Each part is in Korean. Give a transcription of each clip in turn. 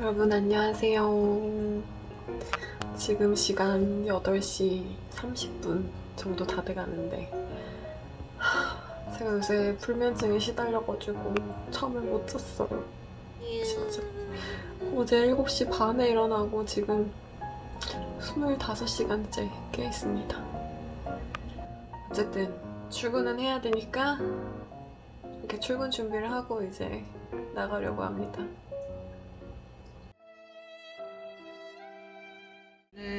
여러분 안녕하세요. 지금 시간 8시 30분 정도 다 돼가는데 하, 제가 요새 불면증에 시달려가지고 잠을 못 잤어요. 진짜 어제 7시 반에 일어나고 지금 25시간째 깨 있습니다. 어쨌든 출근은 해야 되니까 이렇게 출근 준비를 하고 이제 나가려고 합니다.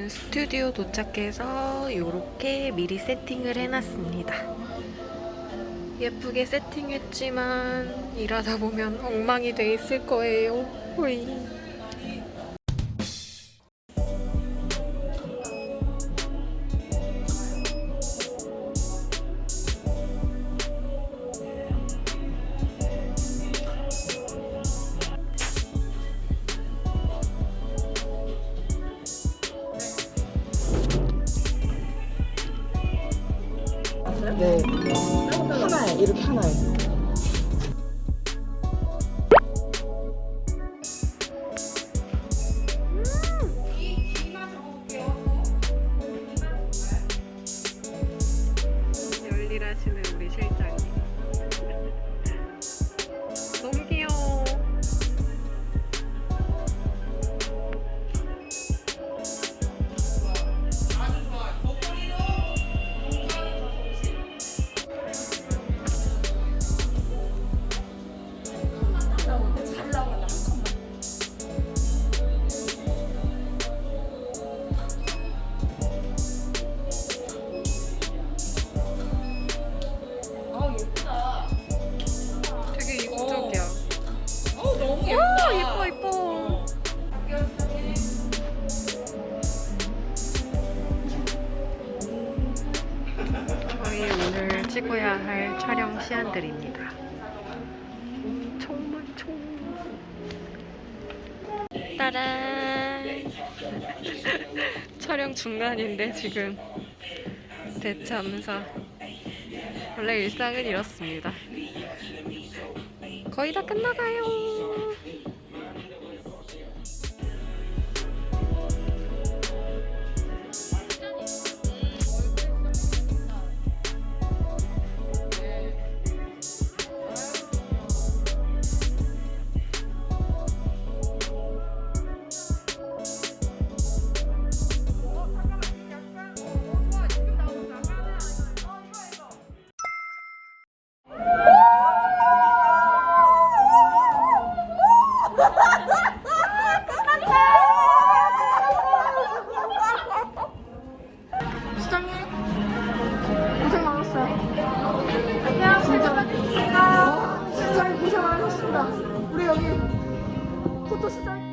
스튜디오 도착해서 이렇게 미리 세팅을 해놨습니다. 예쁘게 세팅했지만 일하다 보면 엉망이 돼 있을 거예요. 호이. 네. 하나에, 이렇게 하나에. 열일하시는 우리 실장 찍어야 할 촬영 시안들입니다. 정말 총. 따란. 촬영 중간인데 지금 대참사. 원래 일상은 이렇습니다. 거의 다 끝나가요. 잘 구상을 했습니다. 우리 여기 포토 시장.